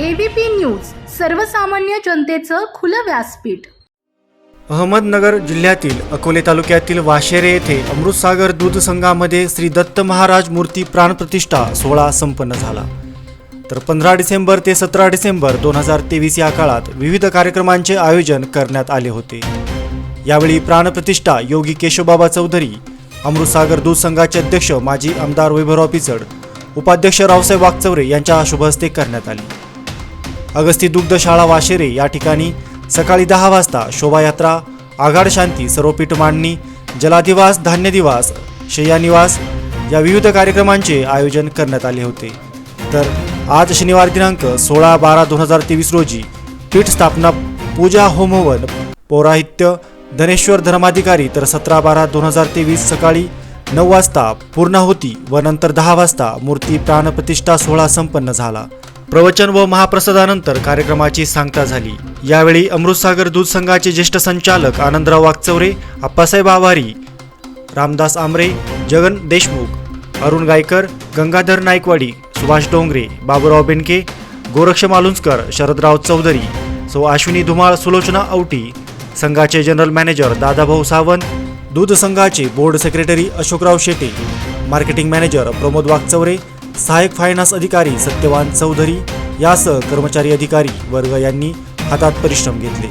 ABP news सर्वसामान्य जनतेचं खुलं व्यासपीठ. अहमदनगर जिल्ह्यातील अकोले तालुक्यातील वाशेरे येथे अमृतसागर दूध संघामध्ये श्री दत्त महाराज मूर्ती प्राणप्रतिष्ठा सोहळा संपन्न झाला. तर पंधरा डिसेंबर ते सतरा डिसेंबर दोन हजार तेवीस या काळात विविध कार्यक्रमांचे आयोजन करण्यात आले होते. यावेळी प्राणप्रतिष्ठा योगी केशवबाबा चौधरी अमृतसागर दूध संघाचे अध्यक्ष माजी आमदार वैभवराव पिचड उपाध्यक्ष रावसाहेब वागचौरे यांच्या शुभहस्ते करण्यात आली. अगस्ती दुग्धशाळा वाशेरे या ठिकाणी सकाळी दहा वाजता शोभायात्रा आघाड शांती सर्वपीठ मांडणी जलाधिवास धान्य दिवास शय्यानिवास या विविध कार्यक्रमांचे आयोजन करण्यात आले होते. तर आज शनिवार दिनांक सोळा बारा दोन हजार तेवीस रोजी पीठ स्थापना पूजा होमहवन पौराहित्य धनेश्वर धर्माधिकारी तर सतरा बारा दोन हजार तेवीस सकाळी नऊ वाजता पूर्णाहुती व नंतर दहा वाजता मूर्ती प्राणप्रतिष्ठा सोहळा संपन्न झाला. प्रवचन व महाप्रसादानंतर कार्यक्रमाची सांगता झाली. यावेळी अमृतसागर दूध संघाचे ज्येष्ठ संचालक आनंदराव वागचौरे आप्पासाहेब आवारी रामदास आमरे जगन देशमुख अरुण गायकर गंगाधर नाईकवाडी सुभाष डोंगरे बाबूराव बेनके गोरक्ष मालुंजकर शरदराव चौधरी सो अश्विनी धुमाळ सुलोचना औटी संघाचे जनरल मॅनेजर दादाभाऊ सावंत दूध संघाचे board secretary Ashokrao Shete marketing manager Pramod Waghchaure सहाय्यक फायनान्स अधिकारी सत्यवान चौधरी यासह कर्मचारी अधिकारी वर्ग यांनी हातात परिश्रम घेतले.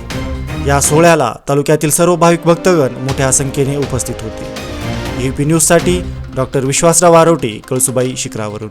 या सोहळ्याला तालुक्यातील सर्व भाविक भक्तगण मोठ्या संख्येने उपस्थित होते. E पी न्यूजसाठी डॉक्टर विश्वासराव आरोटे कळसुबाई शिखरावरून